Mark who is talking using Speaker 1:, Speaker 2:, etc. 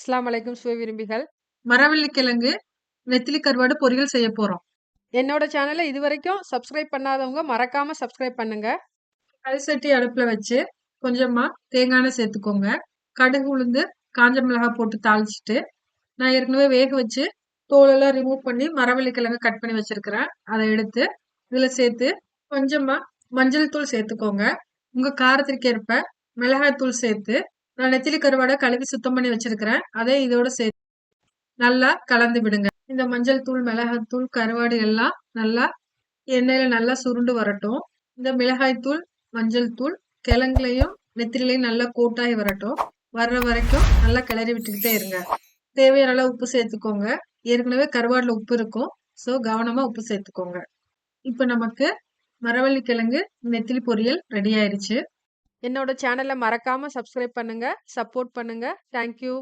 Speaker 1: அஸ்ஸலாமு அலைக்கும் சுவை விரும்பிகள்.
Speaker 2: மரவள்ளிக்கிழங்கு, நெத்திலி கருவாடு பொரியல் செய்ய போறோம்.
Speaker 1: என்னோட சேனல இதுவரைக்கும் சப்ஸ்கிரைப் பண்ணாதவங்க மறக்காம சப்ஸ்கிரைப் பண்ணுங்க.
Speaker 2: கல் சட்டி அடுப்புல வச்சு, கொஞ்சமா தேங்காய் சேர்த்துக்கோங்க. கடுகு, உளுந்து, காஞ்ச மிளகாய் போட்டு தாளிச்சுட்டு, நான் ஏற்கனவே வேக வச்சு, தோலெல்லாம் ரிமூவ் பண்ணி மரவள்ளிக்கிழங்கு கட் பண்ணி வச்சிருக்கிறேன். அத எடுத்து இதுல சேர்த்து, கொஞ்சமா மஞ்சள் தூள் சேர்த்துக்கோங்க. உங்க காரத்திற்கு ஏற்ப மிளகாய் தூள் சேர்த்து, நான் நெத்திலி கருவாடை கழுவி சுத்தம் பண்ணி வச்சிருக்கிறேன். அதை இதோட சேர்த்து நல்லா கலந்து விடுங்க. இந்த மஞ்சள் தூள், மிளகாத்தூள் கருவாடு எல்லாம் நல்லா எண்ணெயில நல்லா சுருண்டு வரட்டும். இந்த மிளகாய்த்தூள் மஞ்சள் தூள் கிழங்குலையும் நெத்திரிலையும் நல்லா கூட்டாகி வரட்டும். வர்ற வரைக்கும் நல்லா கிளறி விட்டுக்கிட்டே இருங்க. தேவையான அளவு உப்பு சேர்த்துக்கோங்க. ஏற்கனவே கருவாடில் உப்பு இருக்கும். ஸோ கவனமாக உப்பு சேர்த்துக்கோங்க. இப்போ நமக்கு மரவள்ளி கிழங்கு நெத்திலி பொரியல் ரெடி ஆயிடுச்சு
Speaker 1: என்னோட சேனலை மறக்காமல் சப்ஸ்கிரைப் பண்ணுங்கள் சப்போர்ட் பண்ணுங்கள் தேங்க் யூ.